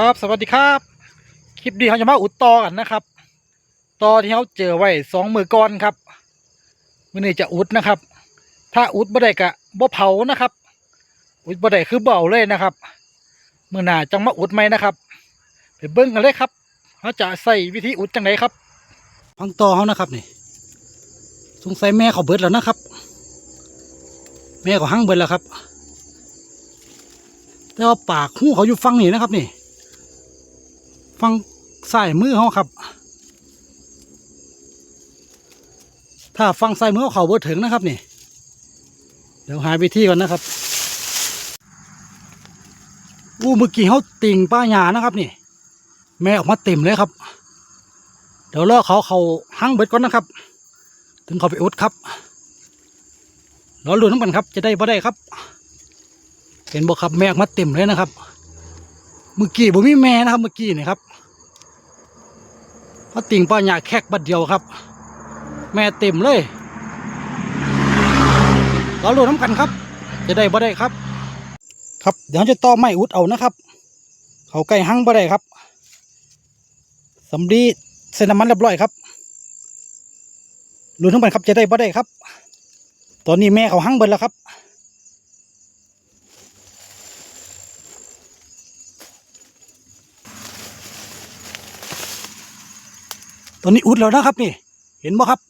ครับ สวัสดีครับ คลิปนี้เขาจะมาอุดตอกันนะครับ ตอที่เขาเจอไว้สองมือก่อนครับมือนี้จะอุดนะครับ ถ้าอุดบ่ได้กะบ่เผานะครับ อุดบ่ได้คือเบาเลยนะครับมือหน้าจังมาอุดไหมนะครับไปเบิ้งกันเลยครับเขาจะใส่วิธีอุดจังไหนครับพังตอเขานะครับนี่สงสัยแม่เขาเบิดแล้วนะครับ แม่เขาหั่งเบิดแล้วครับแต่ว่าปากหูเขาอยู่ฟังนี่นะครับนี่ ฟังซ้ายมือเขาครับ ถ้าฟังซ้ายมือเขาเบิดถึงนะครับนี่ เดี๋ยวหาวิธีก่อนนะครับอู้เมื่อกี้เขาติ่งป้าหยานะครับนี่ แม่ออกมาเต็มเลยครับ เดี๋ยวรอเขาเขาหั่งเบิดก่อนนะครับ ถึงเขาไปอุดครับรอลุ้นน้ำกันครับ จะได้บ่ได้ครับ เห็นบอกครับแม่ออกมาเต็มเลยนะครับ เมื่อกี้ผมมีแม่นะครับเมื่อกี้นี่ครับพระติ่งป้าหยาแคกบัดเดียวครับ แม่เต็มเลยเราลุ้นน้ำกันครับ จะได้บ่ได้ครับ ครับเดี๋ยวจะต่อไม้อุดเอานะครับ เขาใกล้หั่งบ่ได้ครับสำลีเส้นน้ำมันเรียบร้อยครับลุ้นน้ำกันครับจะได้บ่ได้ครับ ตอนนี้แม่เขาหั่งเบิดแล้วครับ ตอนนี้อุดแล้วนะครับนี่ เห็นบ่ครับ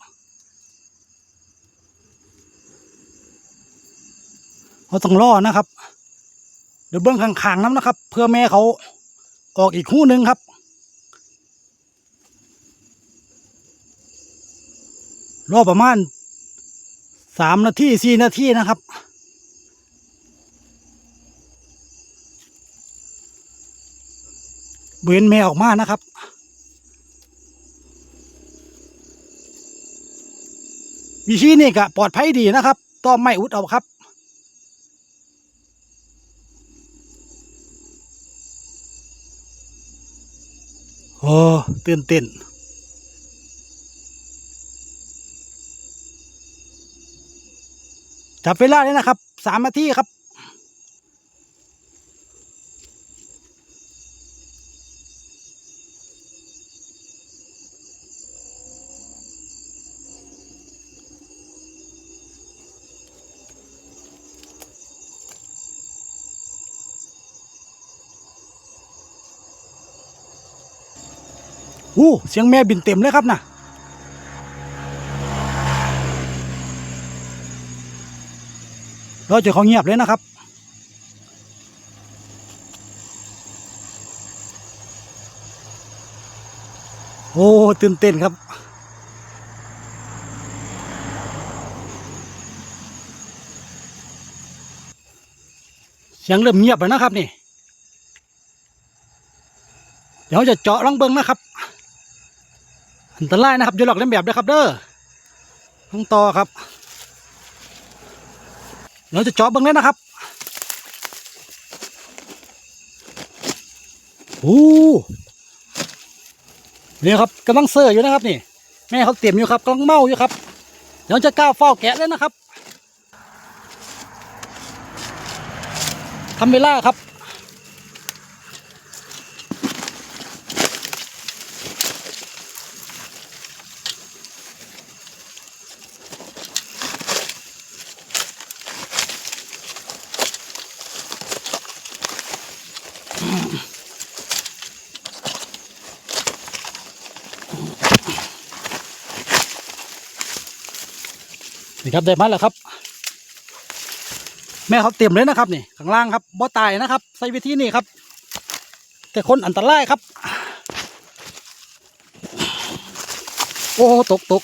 เราต้องรอนะครับ เดี๋ยวเบื้องข้างๆน้ำนะครับ เพื่อแม่เขาออกอีกคู่หนึ่งครับรอประมาณสามนาทีสี่นาทีนะครับ เบนแม่ออกมานะครับ วิธีนี่ก็ปลอดภัยดีนะครับต้อไม่อุดเอาครับ โอ้ตื่นเต้นจับเวลาเลยนะครับสามนาทีครับ อู้เสียงแม่บินเต็มเลยครับนะเราจะเขาเงียบเลยนะครับ โอ้ตื่นเต้นครับ เสียงเริ่มเงียบแล้วนะครับนี่ เดี๋ยวจะเจาะลังเบิงนะครับ อันตรายนะครับอย่าหลอกเล่นแบบนะครับเด้อต้องต่อครับ เราจะเจาะเบิงเลยนะครับโอ้นี่ครับกำลังเซอร์อยู่นะครับนี่ แม่เขาเตรียมอยู่ครับกำลังเมาอยู่ครับ เดี๋ยวจะก้าวเฝ้าแกะเลยนะครับทำเวลาครับ นี่ครับได้มาแล้วครับ แม่เขาเตรียมเลยนะครับนี่ข้างล่างครับบ่ตายนะครับ ใส่วิธีนี้ครับ แต่คนอันตรายครับ โอ้ตกตก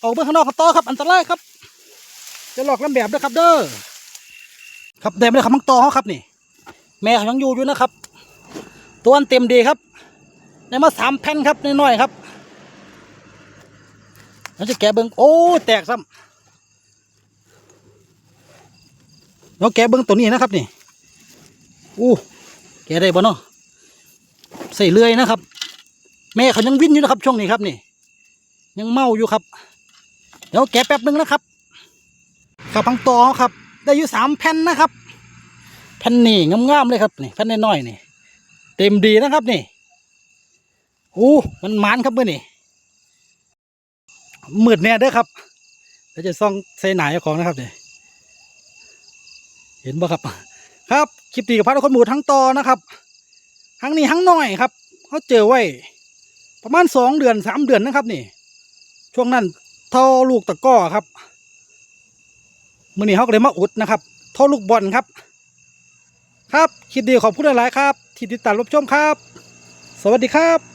เอาไปข้างนอกกันต่อครับ อันตรายครับ จะหลอกลำแบบด้วยครับ เด้อครับได้มาเลยครับมังตอเขาครับนี่ แม่เขายังอยู่อยู่นะครับ ตัวอันเต็มดีครับได้มาสามแผ่นครับน้อยๆครับ เราจะแกะเบิ้งโอ้ แตกซ้ำเราแกะเบิ้งตัวนี้นะครับนี่อู้แกะได้บ่เนาะใส่เลื่อยนะครับ แม่เขายังวิ่นอยู่นะครับ ช่วงนี้ครับนี่ ยังเมาอยู่ครับ เดี๋ยวแกะแป๊บหนึงนะครับกับพังตอครับ ได้อยู่สามแผ่นนะครับ แผ่นนี่งามๆเลยครับนี่แผ่นน้อยๆนี่ เต็มดีนะครับนี่อู้มันหมานครับเมื่อนี่ มืดแน่เด้อครับเดี๋ยวจะซ่องใส่หนาเจ้าของนะครับเนี่ยเห็นบ่ครับ ครับคลิปตีกับพระคนหมูทั้งตอนะครับทั้งนี้ทั้งหน้อยครับเขาเจอไว้ ประมาณสองเดือนสามเดือนนะครับนี่ ช่วงนั้นท่าลูกตะก้อครับมื่อนี้เขาก็เลยมาอุดนะครับท่าลูกบอลครับ ครับคลิปดีขอบคุณหลายๆครับ ที่ติดตามรับชมครับ สวัสดีครับ